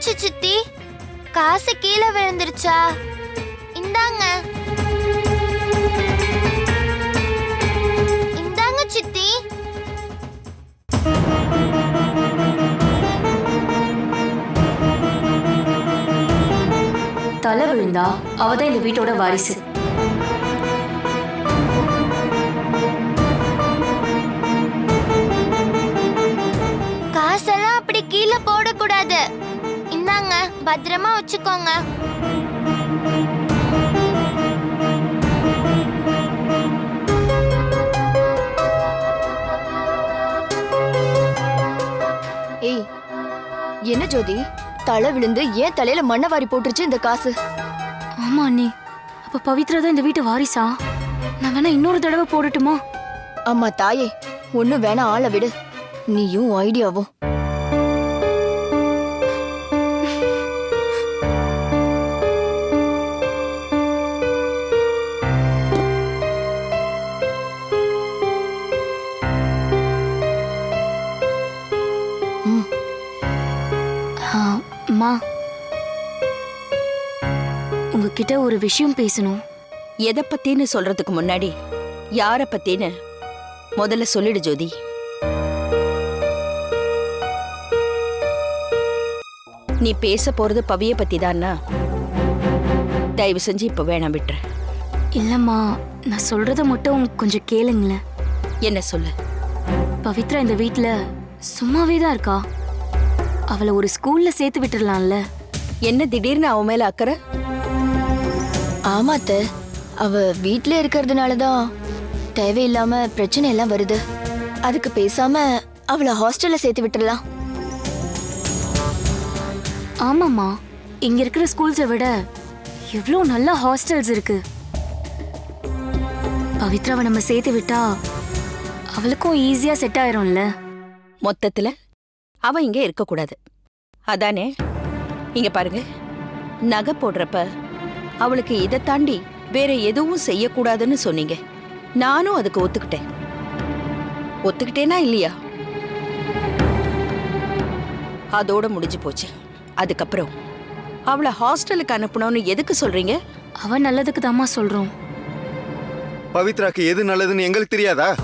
என்னாச்சு சித்தி? காசு கீழே விழுந்துருச்சா? இந்தாங்க. இந்தாங்க சித்தி. தலை விழுந்தா அவதான் இந்த வீட்டோட வாரிசு. பத்திரமா வச்சுக்கோங்க. ஏய் என்ன ஜோதி? தலை விழுந்து ஏன் தலையில மண்ணை வாரி போட்டுருச்சு இந்த காசு? ஆமா அண்ணி. அப்ப பவித்ரா தான் இந்த வீட்டு வாரிசா? நான் வேணா இன்னொரு தடவை போடட்டுமா? அம்மா தாயே ஒண்ணு வேணா ஆளை விடு. நீயும் ஐடியாவும். அம்மா உங்ககிட்ட ஒரு விஷயம் பேசணும். எதை பத்தின்னு சொல்றதுக்கு முன்னாடி யார பத்தின்னு முதல்ல சொல்லிடு ஜோதி. நீ பேச போறது பவிய பத்தி தானா தயவு செஞ்சு இப்ப வேணாம் விட்டுற இல்லம்மா நான் சொல்றத மட்டும் கொஞ்சம் கேளுங்களேன். என்ன சொல்லு? பவித்ரா இந்த வீட்ல சும்மாவே தான் இருக்கா? அவளை ஒரு ஸ்கூல்ல சேர்த்து விட்டுறலாம்ல. என்ன திடீர்னு அவன் மேல அக்கறை? ஆமா அத்தை. அவ வீட்ல இருக்கிறதுனால தான் தேவையில்லாம பிரச்சனை எல்லாம் வருது. அதுக்கு பேசாம அவளை ஹாஸ்டல்ல சேர்த்து விட்டுறலாம். ஆமாம்மா. இங்க இருக்கிற ஸ்கூல்ஸை விட எவ்வளோ நல்ல ஹாஸ்டல்ஸ் இருக்கு. பவித்ராவை நம்ம சேர்த்து விட்டா அவளுக்கும் ஈஸியா செட் ஆயிரும்ல. மொத்தத்துல அவ இங்க இருக்க கூடாது. அதானே? இங்க பாருங்க. நகை போடுறப்ப அவளுக்கு இதை தாண்டி வேற எதுவும் செய்யக்கூடாதுன்னு சொன்னீங்க. நானும் அதுக்கு ஒத்துக்கிட்டேன். ஒத்துக்கிட்டேனா இல்லையா? அதோட முடிஞ்சு போச்சு. அதுக்கப்புறம் அவளை ஹாஸ்டலுக்கு அனுப்பணும்னு எதுக்கு சொல்றீங்க? அவ நல்லதுக்கு தாம்மா சொல்றோம். பவித்ராக்கு எது நல்லதுன்னு எங்களுக்கு தெரியாதா?